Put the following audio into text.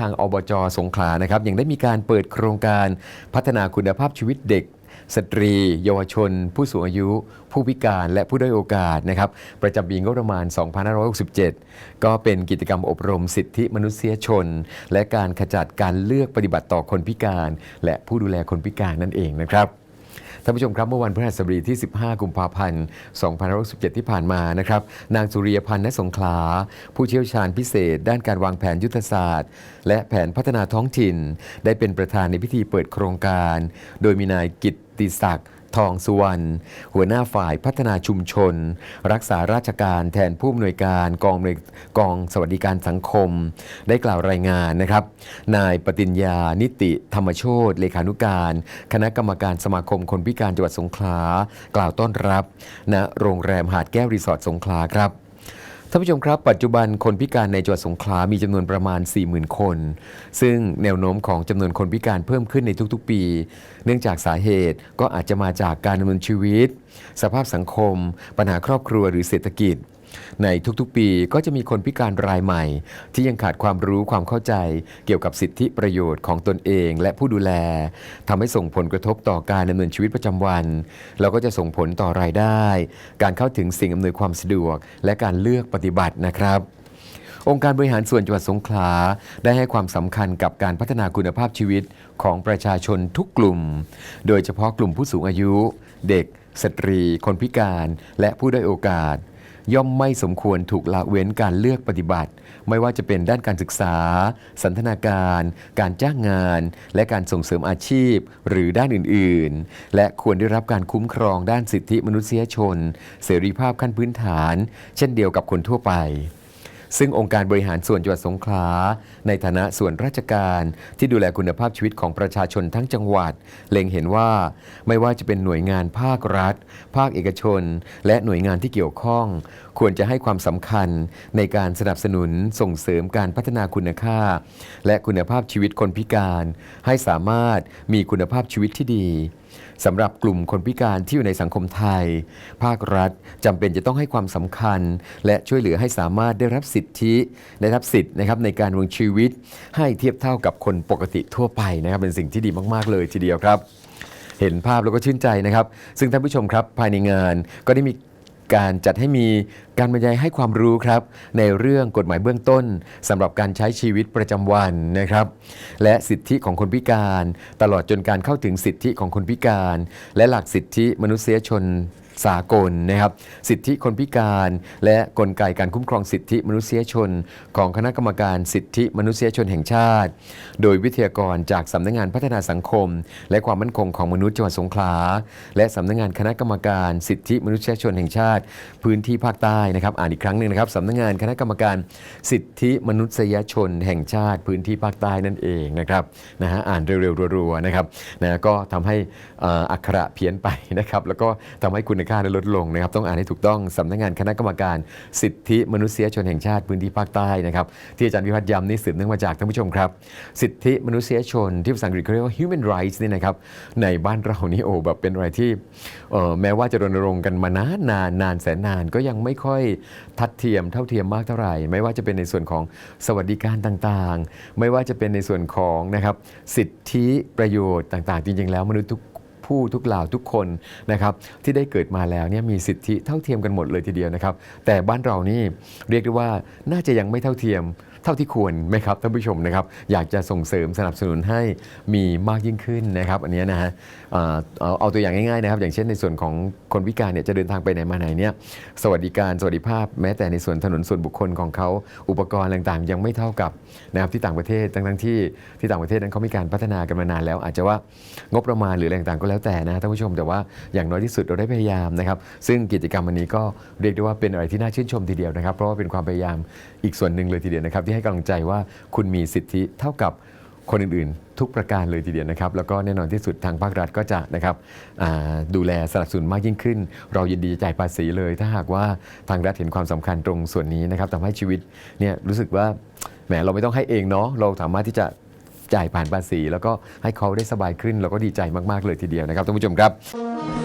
ทางอบจสงขลานะครับยังได้มีการเปิดโครงการพัฒนาคุณภาพชีวิตเด็กสตรี เยาวชน ผู้สูงอายุ ผู้พิการและผู้ด้อยโอกาสนะครับประจำปีงบประมาณ 2567 ก็เป็นกิจกรรมอบรมสิทธิมนุษยชน และการขจัดการเลือกปฏิบัติต่อคนพิการ และผู้ดูแลคนพิการนั่นเองนะครับ ท่านผู้ชมครับเมื่อวันพฤหัสบดีที่ 15 กุมภาพันธ์ 2567 ที่ผ่านมานะครับนางสุริยพันธ์ณสงขลา ผู้เชี่ยวชาญพิเศษ ด้านการวางแผนยุทธศาสตร์ และแผนพัฒนาท้องถิ่น ได้เป็นประธานในพิธีเปิดโครงการ โดยมีนายกิตติศักดิ์ ทองสุวรรณหัวหน้าฝ่ายพัฒนาชุมชน รักษาราชการแทนผู้อำนวยการกองกองสวัสดิการสังคม ได้กล่าวรายงานนะครับ นายปฏิญญานิติธรรมโชตเลขานุการ คณะกรรมการสมาคมคนพิการจังหวัดสงขลากล่าวต้อนรับณโรงแรมหาดแก้วรีสอร์ทสงขลาครับ ท่านผู้ชมครับ ปัจจุบันคนพิการในจังหวัดสงขลามีจำนวนประมาณ 40,000 คน ซึ่งแนวโน้มของจำนวนคนพิการเพิ่มขึ้นในทุกๆปี เนื่องจากสาเหตุก็อาจจะมาจากการดำเนินชีวิต สภาพสังคม ปัญหาครอบครัวหรือเศรษฐกิจ ในทุกๆปีก็จะมีคนพิการรายใหม่ ที่ยังขาดความรู้ความเข้าใจ เกี่ยวกับสิทธิประโยชน์ของตนเอง และผู้ดูแลทำให้ส่งผลกระทบต่อการดำเนินชีวิตประจำวัน แล้วก็จะส่งผลต่อรายได้ การเข้าถึงสิ่งอำนวยความสะดวก และการเลือกปฏิบัตินะครับองค์การบริหารส่วนจังหวัดสงขลาได้ให้ความสำคัญกับการพัฒนาคุณภาพชีวิตของประชาชนทุกกลุ่ม โดยเฉพาะกลุ่มผู้สูงอายุ เด็ก สตรี คนพิการ และผู้ด้อยโอกาส ย่อมไม่สมควรถูกละเว้นการเลือกปฏิบัติ ไม่ว่าจะเป็นด้านการศึกษา สันทนาการ การจ้างงาน และการส่งเสริมอาชีพ หรือด้านอื่น ๆ และควรได้รับการคุ้มครองด้านสิทธิมนุษยชน เสรีภาพขั้นพื้นฐาน เช่นเดียวกับคนทั่วไป ซึ่งองค์การบริหารส่วนจังหวัดสงขลา ในฐานะส่วนราชการที่ดูแลคุณภาพชีวิตของประชาชนทั้งจังหวัด เล็งเห็นว่าไม่ว่าจะเป็นหน่วยงานภาครัฐ ภาคเอกชน และหน่วยงานที่เกี่ยวข้อง ควรจะให้ความสำคัญในการสนับสนุนส่งเสริมการพัฒนาคุณค่า และคุณภาพชีวิตคนพิการ ให้สามารถมีคุณภาพชีวิตที่ดีสำหรับกลุ่มคนพิการที่อยู่ในสังคมไทย ภาครัฐจำเป็นจะต้องให้ความสำคัญ และช่วยเหลือให้สามารถได้รับสิทิทธิได้รับสิทธิ์นะครับในการดำรงชีวิต ให้เทียบเท่ากับคนปกติทั่วไปนะครับเป็นสิ่งที่ดีมากๆเลยทีเดียวครับ เห็นภาพแล้วก็ชื่นใจนะครับ ซึ่งท่านผู้ชมครับภายในงานก็ได้มีการจัดให้มีการบรรยายให้ความรู้ครับ ในเรื่องกฎหมายเบื้องต้นสำหรับการใช้ชีวิตประจำวันนะครับ และสิทธิของคนพิการ ตลอดจนการเข้าถึงสิทธิของคนพิการ และหลักสิทธิมนุษยชนสากลนะครับสิทธิคนพิการ และกลไกการคุ้มครองสิทธิมนุษยชน ของคณะกรรมการสิทธิมนุษยชนแห่งชาติ โดยวิทยากรจากสำนักงานพัฒนาสังคม และความมั่นคงของมนุษย์จังหวัดสงขลา และสำนักงานคณะกรรมการสิทธิมนุษยชนแห่งชาติ พื้นที่ภาคใต้นะครับอ่านอีกครั้งหนึ่งนะครับสำนักงานคณะกรรมการสิทธิมนุษยชนแห่งชาติ พื้นที่ภาคใต้นั่นเองนะครับนะฮะอ่านเร็วๆรัวๆนะครับนะก็ทำให้อักขระเพี้ยนไปนะครับแล้วก็ทำให้คุณค่าลดลงนะครับต้องอ่านให้ถูกต้องสำนักงานคณะกรรมการสิทธิมนุษยชนแห่งชาติพื้นที่ภาคใต้นะครับที่อาจารย์วิพัฒน์ย้ำนี่สืบเนื่องมาจากท่านผู้ชมครับ สิทธิมนุษยชนที่ภาษาอังกฤษเขาเรียกว่า human rights นี่นะครับในบ้านเรานี่โอ้แบบเป็นอะไรที่แม้ว่าจะรณรงค์กันมานานนานนานแสนนานก็ยังไม่ค่อยทัดเทียมเท่าเทียมมากเท่าไหร่ ไม่ว่าจะเป็นในส่วนของสวัสดิการต่างๆ ไม่ว่าจะเป็นในส่วนของนะครับสิทธิประโยชน์ต่างๆ จริงๆ แล้วมนุษย์ทุก ผู้ทุกเหล่าทุกคนนะครับที่ได้เกิดมาแล้วเนี่ยมีสิทธิเท่าเทียมกันหมดเลยทีเดียวนะครับแต่บ้านเรานี่เรียกได้ว่าน่าจะยังไม่เท่าเทียม เท่าที่ควรไหมครับท่านผู้ชมนะครับ อยากจะส่งเสริมสนับสนุนให้มีมากยิ่งขึ้นนะครับ อันนี้นะฮะอ่าเอาเอาตัวอย่างง่ายๆนะครับ อย่างเช่นในส่วนของคนพิการเนี่ยจะเดินทางไปไหนมาไหนเนี่ยสวัสดิการสวัสดิภาพแม้แต่ในส่วนถนนส่วนบุคคลของเขาอุปกรณ์ต่างๆ ยังไม่เท่ากับนะครับที่ต่างประเทศทั้งๆที่ที่ต่างประเทศนั้นเขามีการพัฒนากันมานานแล้ว อาจจะว่างบประมาณหรืออะไรต่างๆก็แล้วแต่นะท่านผู้ชมแต่ว่าอย่างน้อยที่สุดเราได้พยายามนะครับ ซึ่งกิจกรรมวันนี้ก็เรียกได้ว่าเป็นอะไรที่น่าชื่นชมทีเดียวนะครับ เพราะว่าเป็นความพยายามอีกส่วนหนึ่งเลยทีเดียวนะครับที่ให้กำลังใจว่าคุณมีสิทธิเท่ากับคนอื่นๆ ทุกประการเลยทีเดียวนะครับ แล้วก็แน่นอนที่สุดทางภาครัฐก็จะนะครับอ่าดูแลสนับสนุนมากยิ่งขึ้น เรายินดีจะจ่ายภาษีเลย ถ้าหากว่าทางรัฐเห็นความสำคัญตรงส่วนนี้นะครับทำให้ชีวิตเนี่ยรู้สึกว่าแหมเราไม่ต้องให้เองเนาะเราสามารถที่จะ จ่ายผ่านภาษี แล้วก็ให้เขาได้สบายขึ้นเราก็ดีใจมาก ๆ เลยทีเดียวนะครับท่านผู้ชมครับ